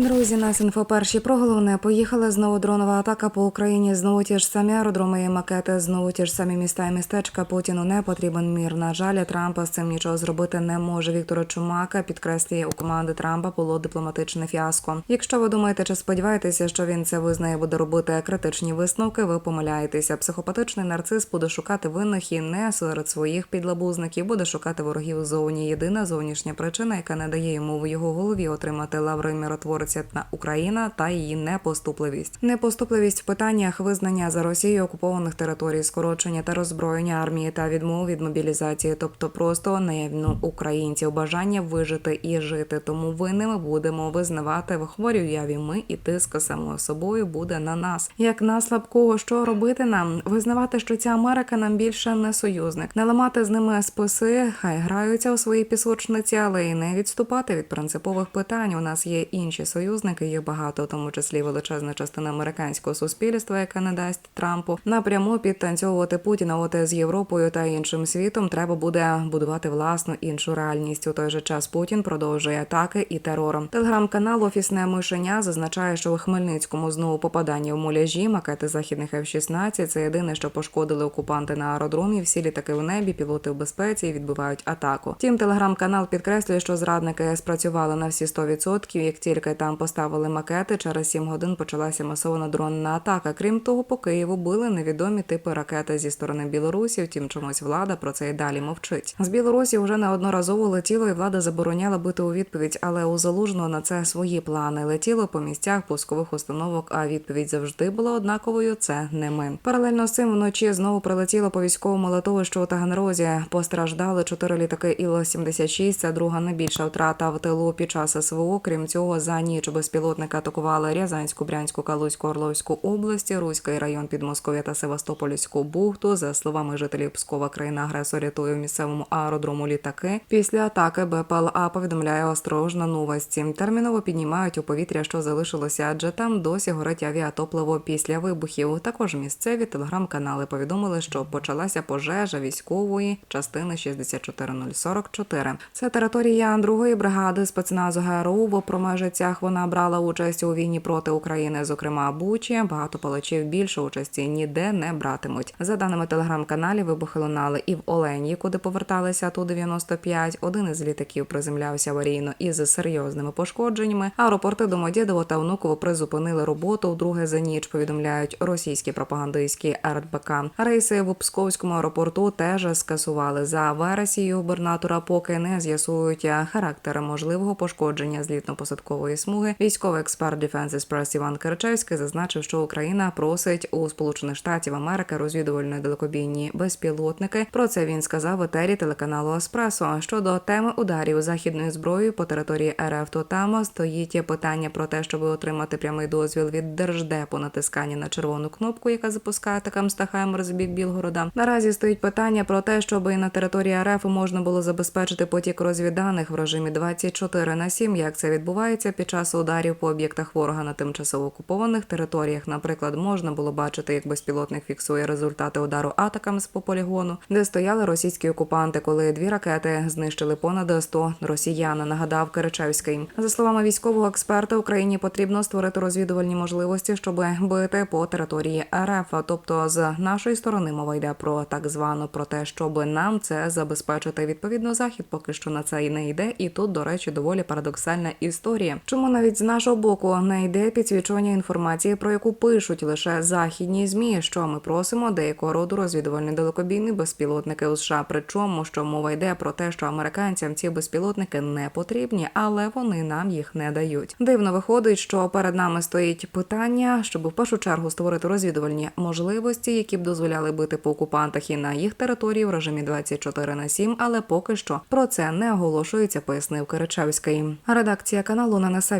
Друзі, нас інфо перші про головне. Поїхала знову дронова атака по Україні. Знову ті ж самі аеродроми і макети. Знову ті ж самі міста і містечка. Путіну не потрібен мір. На жаль, Трампа з цим нічого зробити не може. Віктора Чумака підкреслює у команди Трампа було дипломатичне фіаско. Якщо ви думаєте чи сподіваєтеся, що він це визнає, буде робити критичні висновки, ви помиляєтеся. Психопатичний нарцис буде шукати винних і не серед своїх підлабузників, буде шукати ворогів зовні. Єдина зовнішня причина, яка не дає йому в його голові отримати лаври миротворця на Україна та її непоступливість. Непоступливість в питаннях визнання за Росією окупованих територій, скорочення та роззброєння армії та відмов від мобілізації, тобто просто наявно українців, бажання вижити і жити. Тому винними будемо визнавати в хворій уяві ми і тиск самою собою буде на нас. Як на слабкого, що робити нам? Визнавати, що ця Америка нам більше не союзник, не ламати з ними списи, хай граються у свої пісочниці, але й не відступати від принципових питань. У нас є інші союзники, їх багато, в тому числі величезна частина американського суспільства, яка не дасть Трампу напряму підтанцьовувати Путіна. От з Європою та іншим світом треба буде будувати власну іншу реальність. У той же час Путін продовжує атаки і терор. Телеграм-канал Офісне мишеня зазначає, що у Хмельницькому знову попадання в муляжі, макети західних F-16 – Це єдине, що пошкодили окупанти на аеродромі. Всі літаки в небі, пілоти в безпеці і відбивають атаку. Втім, телеграм-канал підкреслює, що зрадники спрацювали на всі 100%. Як тільки там поставили макети, через 7 годин почалася масована дронна атака. Крім того, по Києву били невідомі типи ракети зі сторони Білорусі. Втім, чомусь влада про це і далі мовчить. З Білорусі вже неодноразово летіло, і влада забороняла бити у відповідь, але у залужного на це свої плани. Летіло по місцях пускових установок. А відповідь завжди була однаковою. Це не ми. Паралельно з цим вночі знову прилетіло по військовому литовищу у Таганрозі. Постраждали чотири літаки Іл-76. Це друга найбільша втрата в тилу під час СВО. Крім цього, за ніч безпілотники атакували Рязанську, Брянську, Калузьку, Орловську області, Руський район Підмосков'я та Севастопольську бухту. За словами жителів Пскова, країна агресор рятує в місцевому аеродрому літаки. Після атаки БПЛА повідомляє осторожно новості. Терміново піднімають у повітря, що залишилося, адже там досі горить авіатопливо після вибухів. Також місцеві телеграм-канали повідомили, що почалася пожежа військової частини 64044. Це територія другої бригади спецназу ГРУ. В промежицях вона брала участь у війні проти України, зокрема Бучі. Багато палачів більше участі ніде не братимуть. За даними телеграм-каналів, вибухи лунали і в Олені, куди поверталися ту 95 Один із літаків приземлявся аварійно із серйозними пошкодженнями. Аеропорти Домодєдово та Внуково призупинили роботу вдруге за ніч. Повідомляють російські пропагандистські РДБК. Рейси в Псковському аеропорту теж скасували за версією губернатора, поки не з'ясують характер можливого пошкодження злітно-посадкової смуги. Військовий експерт Defense Express Іван Керчевський зазначив, що Україна просить у Сполучених Штатів Америки розвідувальні далекобійні безпілотники. Про це він сказав в етері телеканалу Еспресо. Щодо теми ударів західною зброєю по території РФ, то там стоїть питання про те, щоб отримати прямий дозвіл від держдепу натискання на червону кнопку, яка запускає атакам Стахаймер з Білгорода. Наразі стоїть питання про те, щоб і на території РФ можна було забезпечити потік розвідданих в режимі 24 на 7, як це відбувається під час ударів по об'єктах ворога на тимчасово окупованих територіях. Наприклад, можна було бачити, як безпілотник фіксує результати удару атакам з по полігону, де стояли російські окупанти, коли дві ракети знищили понад 100 росіян. Нагадав Керечевський. За словами військового експерта, Україні потрібно створити розвідувальні можливості, щоб бити по території РФ. Тобто, з нашої сторони мова йде про так звану про те, щоб нам це забезпечити. Відповідно, захід поки що на це і не йде. І тут, до речі, доволі парадоксальна історія. Чому навіть з нашого боку не йде підсвічування інформації, про яку пишуть лише західні змі, що ми просимо деякого роду розвідувальні далекобійні безпілотники у США. Причому що мова йде про те, що американцям ці безпілотники не потрібні, але вони нам їх не дають. Дивно виходить, що перед нами стоїть питання, щоб в першу чергу створити розвідувальні можливості, які б дозволяли бити по окупантах і на їх території в режимі 24 на 7, але поки що про це не оголошується, пояснив Киричевський. Редакція каналу не несе